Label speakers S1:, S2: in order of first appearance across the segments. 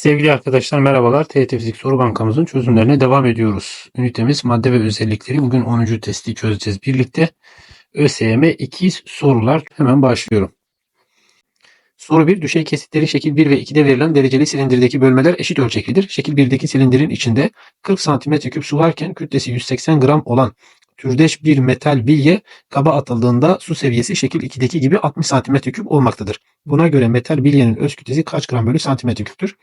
S1: Sevgili arkadaşlar merhabalar. TET Fizik Soru Bankamızın çözümlerine devam ediyoruz. Ünitemiz madde ve özellikleri. Bugün 10. testi çözeceğiz birlikte. ÖSYM 2 sorular. Hemen başlıyorum. Soru 1. Düşey kesitleri şekil 1 ve 2'de verilen dereceli silindirdeki bölmeler eşit ölçeklidir. Şekil 1'deki silindirin içinde 40 cm su varken kütlesi 180 gram olan türdeş bir metal bilye kaba atıldığında su seviyesi şekil 2'deki gibi 60 cm3 olmaktadır. Buna göre metal bilyenin öz kütlesi kaç gram bölü santimetre küptür?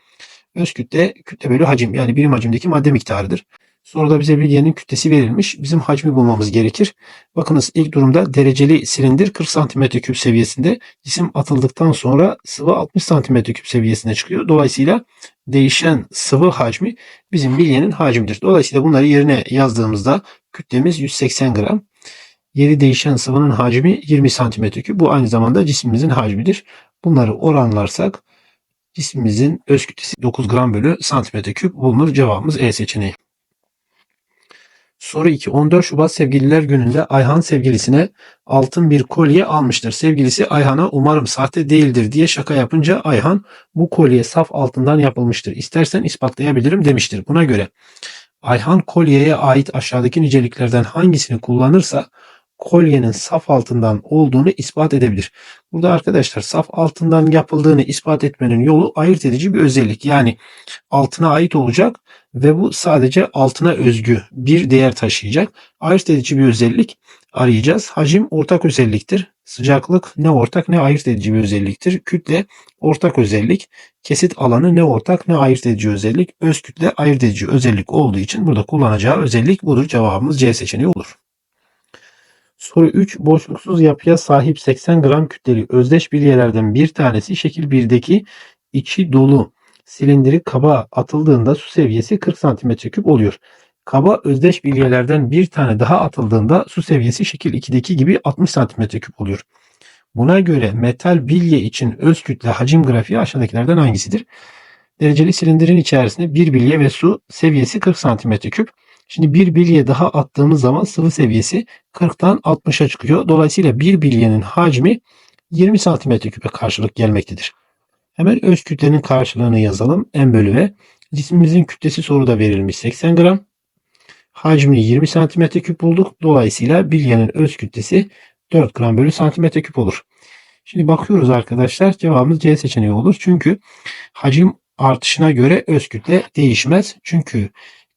S1: Öz kütle kütle bölü hacim yani birim hacimdeki madde miktarıdır. Soruda bize bilyenin kütlesi verilmiş. Bizim hacmi bulmamız gerekir. Bakınız ilk durumda dereceli silindir 40 cm3 seviyesinde. Cisim atıldıktan sonra sıvı 60 cm3 seviyesine çıkıyor. Dolayısıyla değişen sıvı hacmi bizim bilyenin hacmidir. Dolayısıyla bunları yerine yazdığımızda kütlemiz 180 gram. Yeri değişen sıvının hacmi 20 cm3. Bu aynı zamanda cismimizin hacmidir. Bunları oranlarsak cismimizin öz kütlesi 9 gram bölü santimetre küp bulunur. Cevabımız E seçeneği. Soru 2. 14 Şubat Sevgililer Günü'nde Ayhan sevgilisine altın bir kolye almıştır. Sevgilisi Ayhan'a umarım sahte değildir diye şaka yapınca Ayhan bu kolye saf altından yapılmıştır. İstersen ispatlayabilirim demiştir. Buna göre Ayhan kolyeye ait aşağıdaki niceliklerden hangisini kullanırsa kolyenin saf altından olduğunu ispat edebilir. Burada arkadaşlar saf altından yapıldığını ispat etmenin yolu ayırt edici bir özellik. Yani altına ait olacak ve bu sadece altına özgü bir değer taşıyacak. Ayırt edici bir özellik arayacağız. Hacim ortak özelliktir. Sıcaklık ne ortak ne ayırt edici bir özelliktir. Kütle ortak özellik. Kesit alanı ne ortak ne ayırt edici özellik. Öz kütle ayırt edici özellik olduğu için burada kullanacağı özellik budur. Cevabımız C seçeneği olur. Soru 3. Boşluksuz yapıya sahip 80 gram kütleli özdeş bilyelerden bir tanesi şekil 1'deki içi dolu silindiri kaba atıldığında su seviyesi 40 cm3 oluyor. Kaba özdeş bilyelerden bir tane daha atıldığında su seviyesi şekil 2'deki gibi 60 cm3 oluyor. Buna göre metal bilye için öz kütle hacim grafiği aşağıdakilerden hangisidir? Dereceli silindirin içerisinde bir bilye ve su seviyesi 40 cm3. Şimdi bir bilye daha attığımız zaman sıvı seviyesi 40'tan 60'a çıkıyor. Dolayısıyla bir bilyenin hacmi 20 cm3'e karşılık gelmektedir. Hemen öz kütlenin karşılığını yazalım. M bölü V. Cismimizin kütlesi soruda verilmiş 80 gram. Hacmini 20 cm3 bulduk. Dolayısıyla bilyenin öz kütlesi 4 gram bölü santimetre küp olur. Şimdi bakıyoruz arkadaşlar cevabımız C seçeneği olur. Çünkü hacim artışına göre öz kütle değişmez. Çünkü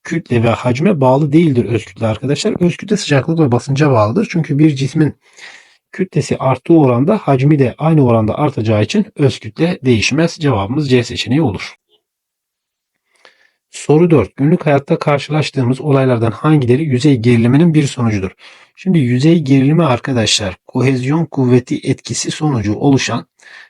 S1: kütle ve hacme bağlı değildir öz kütle arkadaşlar. Öz kütle sıcaklık ve basınca bağlıdır. Çünkü bir cismin kütlesi arttığı oranda hacmi de aynı oranda artacağı için öz kütle değişmez. Cevabımız C seçeneği olur. Soru 4. Günlük hayatta karşılaştığımız olaylardan hangileri yüzey geriliminin bir sonucudur? Şimdi yüzey gerilimi arkadaşlar kohezyon kuvveti etkisi sonucu oluşan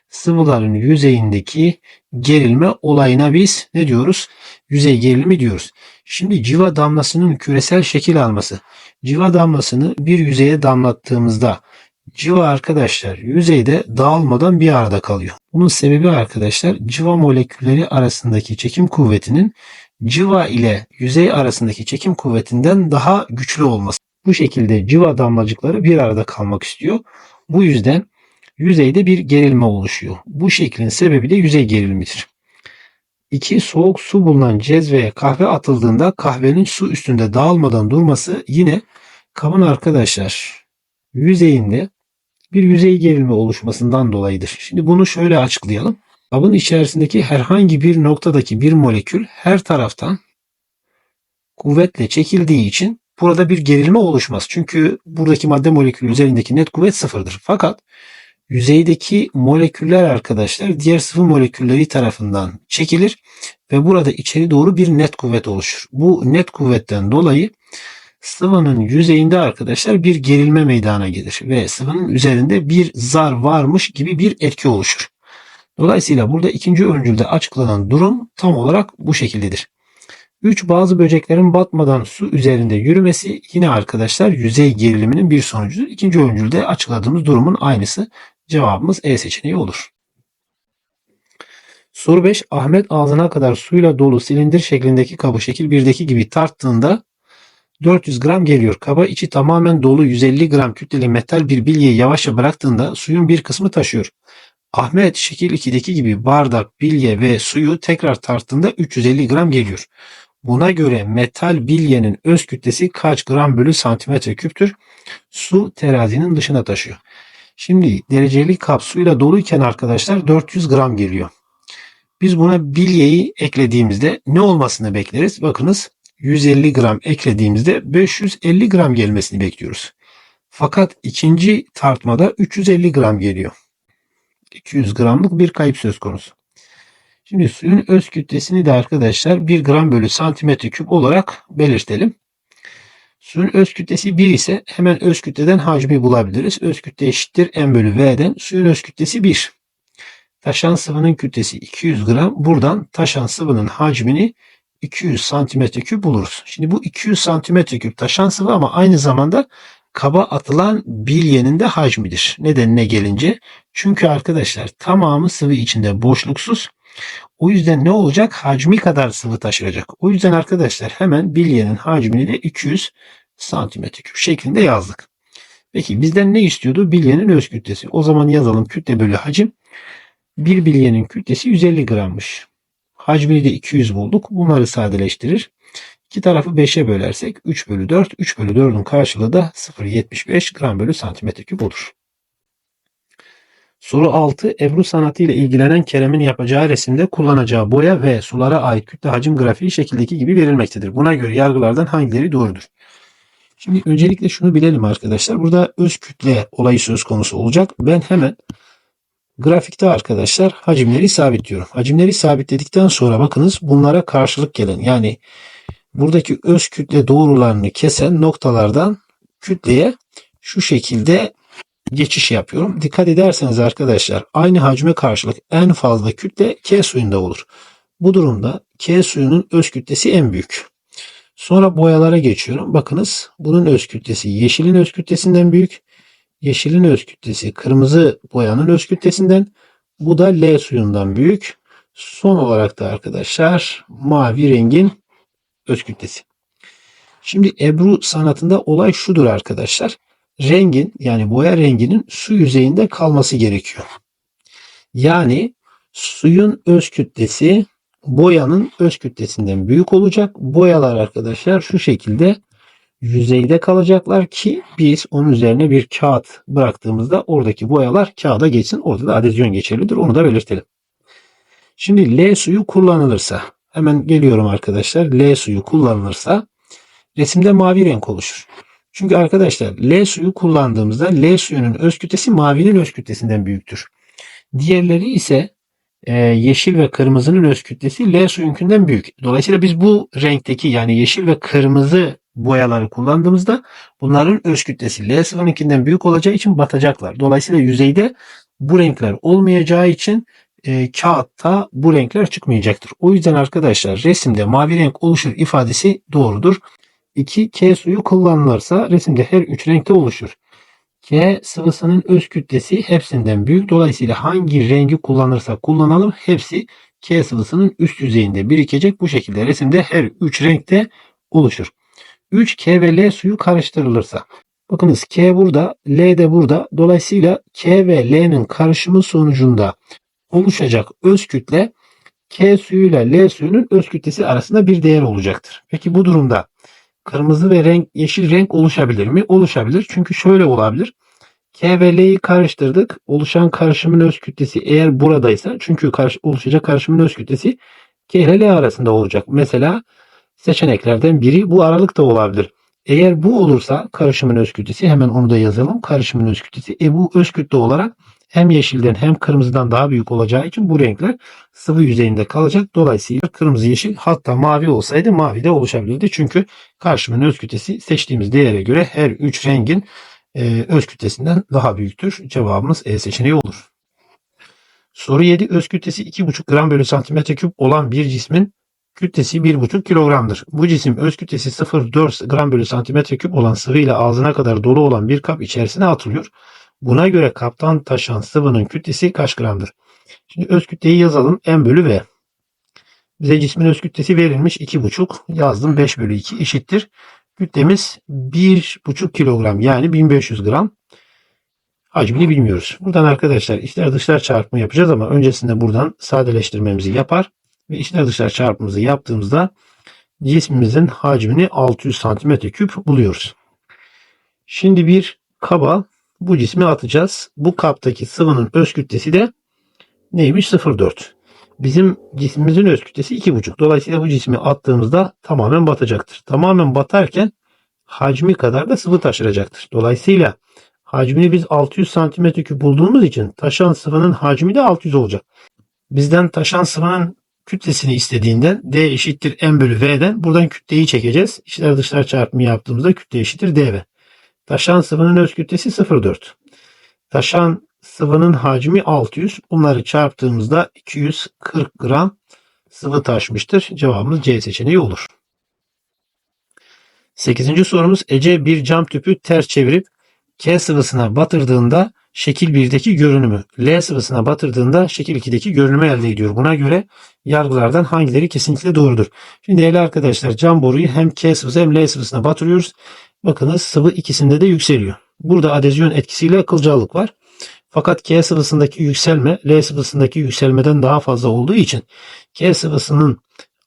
S1: sıvıların yüzeyindeki gerilme olayına biz ne diyoruz? Yüzey gerilimi diyoruz. Şimdi civa damlasının küresel şekil alması. Civa damlasını bir yüzeye damlattığımızda civa arkadaşlar yüzeyde dağılmadan bir arada kalıyor. Bunun sebebi arkadaşlar civa molekülleri arasındaki çekim kuvvetinin civa ile yüzey arasındaki çekim kuvvetinden daha güçlü olması. Bu şekilde civa damlacıkları bir arada kalmak istiyor. Bu yüzden yüzeyde bir gerilme oluşuyor. Bu şeklin sebebi de yüzey gerilimidir. 2. Soğuk su bulunan cezveye kahve atıldığında kahvenin su üstünde dağılmadan durması yine kabın arkadaşlar yüzeyinde bir yüzey gerilme oluşmasından dolayıdır. Şimdi bunu şöyle açıklayalım. Kabın içerisindeki herhangi bir noktadaki bir molekül her taraftan kuvvetle çekildiği için burada bir gerilme oluşmaz. Çünkü buradaki madde molekülü üzerindeki net kuvvet sıfırdır. Fakat yüzeydeki moleküller arkadaşlar diğer sıvı molekülleri tarafından çekilir ve burada içeri doğru bir net kuvvet oluşur. Bu net kuvvetten dolayı sıvının yüzeyinde arkadaşlar bir gerilme meydana gelir ve sıvının üzerinde bir zar varmış gibi bir etki oluşur. Dolayısıyla burada ikinci öncülde açıklanan durum tam olarak bu şekildedir. 3. Bazı böceklerin batmadan su üzerinde yürümesi yine arkadaşlar yüzey geriliminin bir sonucudur. İkinci öncülde açıkladığımız durumun aynısı. Cevabımız E seçeneği olur. Soru 5. Ahmet ağzına kadar suyla dolu silindir şeklindeki kabı şekil 1'deki gibi tarttığında 400 gram geliyor. Kaba içi tamamen dolu 150 gram kütleli metal bir bilyeyi yavaşça bıraktığında suyun bir kısmı taşıyor. Ahmet şekil 2'deki gibi bardak, bilye ve suyu tekrar tarttığında 350 gram geliyor. Buna göre metal bilyenin öz kütlesi kaç gram bölü santimetre küptür? Su terazinin dışına taşıyor. Şimdi dereceli kap suyla doluyken arkadaşlar 400 gram geliyor. Biz buna bilyeyi eklediğimizde ne olmasını bekleriz? Bakınız 150 gram eklediğimizde 550 gram gelmesini bekliyoruz. Fakat ikinci tartmada 350 gram geliyor. 200 gramlık bir kayıp söz konusu. Şimdi suyun öz kütlesini de arkadaşlar 1 gram bölü santimetre küp olarak belirtelim. Suyun öz kütlesi 1 ise hemen öz kütleden hacmi bulabiliriz. Öz kütle eşittir m bölü v'den. Suyun öz kütlesi 1. Taşan sıvının kütlesi 200 gram. Buradan taşan sıvının hacmini 200 santimetre küp buluruz. Şimdi bu 200 santimetre küp taşan sıvı ama aynı zamanda kaba atılan bilyenin de hacmidir. Nedenine gelince çünkü arkadaşlar tamamı sıvı içinde boşluksuz. O yüzden ne olacak? Hacmi kadar sıvı taşıracak. O yüzden arkadaşlar hemen bilyenin hacmini de 200 santimetre küp şeklinde yazdık. Peki bizden ne istiyordu? Bilyenin öz kütlesi. O zaman yazalım kütle bölü hacim. Bir bilyenin kütlesi 150 grammış. Hacmini de 200 bulduk. Bunları sadeleştirir. İki tarafı 5'e bölersek 3 bölü 4. 3 bölü 4'ün karşılığı da 0,75 gram bölü santimetre küp olur. Soru 6. Ebru sanatı ile ilgilenen Kerem'in yapacağı resimde kullanacağı boya ve sulara ait kütle hacim grafiği şekildeki gibi verilmektedir. Buna göre yargılardan hangileri doğrudur? Şimdi öncelikle şunu bilelim arkadaşlar. Burada öz kütle olayı söz konusu olacak. Ben hemen grafikte arkadaşlar hacimleri sabitliyorum. Hacimleri sabitledikten sonra bakınız bunlara karşılık gelen yani buradaki öz kütle doğrularını kesen noktalardan kütleye şu şekilde geçiş yapıyorum. Dikkat ederseniz arkadaşlar aynı hacme karşılık en fazla kütle K suyunda olur. Bu durumda K suyunun öz kütlesi en büyük. Sonra boyalara geçiyorum. Bakınız bunun öz kütlesi yeşilin öz kütlesinden büyük. Yeşilin öz kütlesi kırmızı boyanın öz kütlesinden. Bu da L suyundan büyük. Son olarak da arkadaşlar mavi rengin öz kütlesi. Şimdi Ebru sanatında olay şudur arkadaşlar. Rengin yani boya renginin su yüzeyinde kalması gerekiyor. Yani suyun öz kütlesi boyanın öz kütlesinden büyük olacak. Boyalar arkadaşlar şu şekilde yüzeyde kalacaklar ki biz onun üzerine bir kağıt bıraktığımızda oradaki boyalar kağıda geçsin. Orada da adezyon geçerlidir. Onu da belirtelim. Şimdi L suyu kullanılırsa hemen geliyorum arkadaşlar. L suyu kullanılırsa resimde mavi renk oluşur. Çünkü arkadaşlar L suyu kullandığımızda L suyunun öz kütlesi mavinin öz kütlesinden büyüktür. Diğerleri ise e, yeşil ve kırmızının öz kütlesi L suyunkinden büyük. Dolayısıyla biz bu renkteki yani yeşil ve kırmızı boyaları kullandığımızda bunların öz kütlesi L sıvınınkinden büyük olacağı için batacaklar. Dolayısıyla yüzeyde bu renkler olmayacağı için e, kağıtta bu renkler çıkmayacaktır. O yüzden arkadaşlar resimde mavi renk oluşur ifadesi doğrudur. 2 K suyu kullanılırsa resimde her üç renkte oluşur. K sıvısının öz kütlesi hepsinden büyük. Dolayısıyla hangi rengi kullanırsak kullanalım hepsi K sıvısının üst yüzeyinde birikecek. Bu şekilde resimde her üç renkte oluşur. 3 K ve L suyu karıştırılırsa. Bakınız K burada, L de burada. Dolayısıyla K ve L'nin karışımı sonucunda oluşacak öz kütle K suyuyla L suyunun öz kütlesi arasında bir değer olacaktır. Peki bu durumda kırmızı ve renk yeşil renk oluşabilir mi? Oluşabilir. Çünkü şöyle olabilir. K ve L'yi karıştırdık. Oluşan karışımın öz kütlesi eğer buradaysa çünkü karşı, oluşacak karışımın öz kütlesi K ile L arasında olacak. Mesela seçeneklerden biri bu aralıkta olabilir. Eğer bu olursa karışımın öz kütlesi hemen onu da yazalım. Karışımın öz kütlesi. E bu öz kütle olarak hem yeşilden hem kırmızıdan daha büyük olacağı için bu renkler sıvı yüzeyinde kalacak. Dolayısıyla kırmızı yeşil hatta mavi olsaydı mavi de oluşabilirdi. Çünkü karşımın öz kütlesi seçtiğimiz değere göre her üç rengin e, öz kütlesinden daha büyüktür. Cevabımız E seçeneği olur. Soru 7. Öz kütlesi 2,5 gram bölü santimetre küp olan bir cismin kütlesi 1,5 kilogramdır. Bu cisim öz kütlesi 0,4 gram bölü santimetre küp olan sıvı ile ağzına kadar dolu olan bir kap içerisine atılıyor. Buna göre kaptan taşan sıvının kütlesi kaç gramdır? Şimdi öz kütleyi yazalım. M bölü V. Bize cismin öz kütlesi verilmiş 2,5. Yazdım 5 bölü 2 eşittir. Kütlemiz 1,5 kilogram yani 1500 gram. hacmini bilmiyoruz. Buradan arkadaşlar içler dışlar çarpımı yapacağız ama öncesinde buradan sadeleştirmemizi yapar ve içler dışlar çarpımımızı yaptığımızda cismimizin hacmini 600 santimetre küp buluyoruz. Şimdi bir kaba bu cismi atacağız. Bu kaptaki sıvının öz kütlesi de neymiş? 0,4. Bizim cismimizin öz kütlesi 2,5. Dolayısıyla bu cismi attığımızda tamamen batacaktır. Tamamen batarken hacmi kadar da sıvı taşıracaktır. Dolayısıyla hacmini biz 600 santimetre küp bulduğumuz için taşan sıvının hacmi de 600 olacak. Bizden taşan sıvının kütlesini istediğinden D eşittir M bölü V'den buradan kütleyi çekeceğiz. İçler dışlar çarpımı yaptığımızda kütle eşittir DV. Taşan sıvının öz kütlesi 0,4. Taşan sıvının hacmi 600. Bunları çarptığımızda 240 gram sıvı taşmıştır. Cevabımız C seçeneği olur. 8. sorumuz Ece bir cam tüpü ters çevirip K sıvısına batırdığında şekil 1'deki görünümü, L sıvısına batırdığında şekil 2'deki görünümü elde ediyor. Buna göre yargılardan hangileri kesinlikle doğrudur? Şimdi değerli arkadaşlar cam boruyu hem K sıvısı hem L sıvısına batırıyoruz. Bakınız sıvı ikisinde de yükseliyor. Burada adezyon etkisiyle akılcallık var. Fakat K sıvısındaki yükselme L sıvısındaki yükselmeden daha fazla olduğu için K sıvısının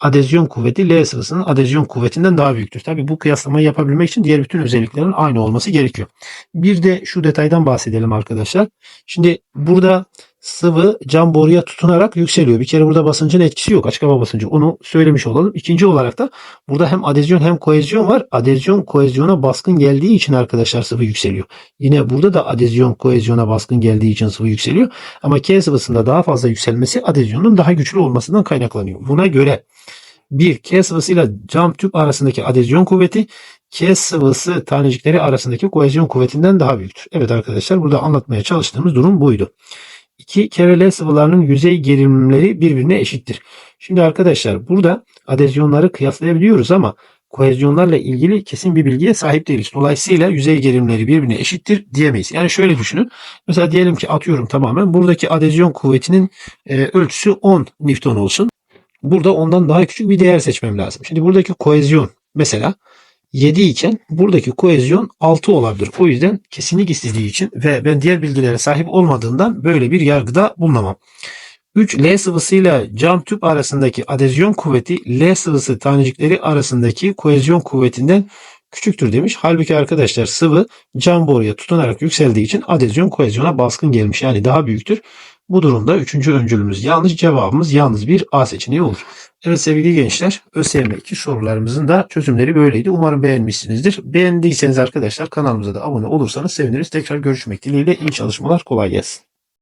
S1: adezyon kuvveti L sıvısının adezyon kuvvetinden daha büyüktür. Tabi bu kıyaslamayı yapabilmek için diğer bütün özelliklerin aynı olması gerekiyor. Bir de şu detaydan bahsedelim arkadaşlar. Şimdi burada sıvı cam boruya tutunarak yükseliyor. Bir kere burada basıncın etkisi yok. Açık hava basıncı. Onu söylemiş olalım. İkinci olarak da burada hem adezyon hem kohezyon var. Adezyon kohezyona baskın geldiği için arkadaşlar sıvı yükseliyor. Yine burada da adezyon kohezyona baskın geldiği için sıvı yükseliyor. Ama K sıvısında daha fazla yükselmesi adezyonun daha güçlü olmasından kaynaklanıyor. Buna göre bir K sıvısıyla cam tüp arasındaki adezyon kuvveti K sıvısı tanecikleri arasındaki kohezyon kuvvetinden daha büyüktür. Evet arkadaşlar burada anlatmaya çalıştığımız durum buydu. 2 K ve L sıvılarının yüzey gerilimleri birbirine eşittir. Şimdi arkadaşlar burada adezyonları kıyaslayabiliyoruz ama kohezyonlarla ilgili kesin bir bilgiye sahip değiliz. Dolayısıyla yüzey gerilimleri birbirine eşittir diyemeyiz. Yani şöyle düşünün. Mesela diyelim ki atıyorum tamamen buradaki adezyon kuvvetinin e, ölçüsü 10 Newton olsun. Burada ondan daha küçük bir değer seçmem lazım. Şimdi buradaki kohezyon mesela 7 iken buradaki kohezyon 6 olabilir. O yüzden kesinlik istediği için ve ben diğer bilgilere sahip olmadığından böyle bir yargıda bulunamam. 3 L sıvısıyla cam tüp arasındaki adezyon kuvveti L sıvısı tanecikleri arasındaki kohezyon kuvvetinden küçüktür demiş. Halbuki arkadaşlar sıvı cam boruya tutunarak yükseldiği için adezyon kohezyona baskın gelmiş. Yani daha büyüktür. Bu durumda üçüncü öncülümüz yanlış cevabımız yalnız bir A seçeneği olur. Evet sevgili gençler ÖSYM 2 sorularımızın da çözümleri böyleydi. Umarım beğenmişsinizdir. Beğendiyseniz arkadaşlar kanalımıza da abone olursanız seviniriz. Tekrar görüşmek dileğiyle iyi çalışmalar kolay gelsin.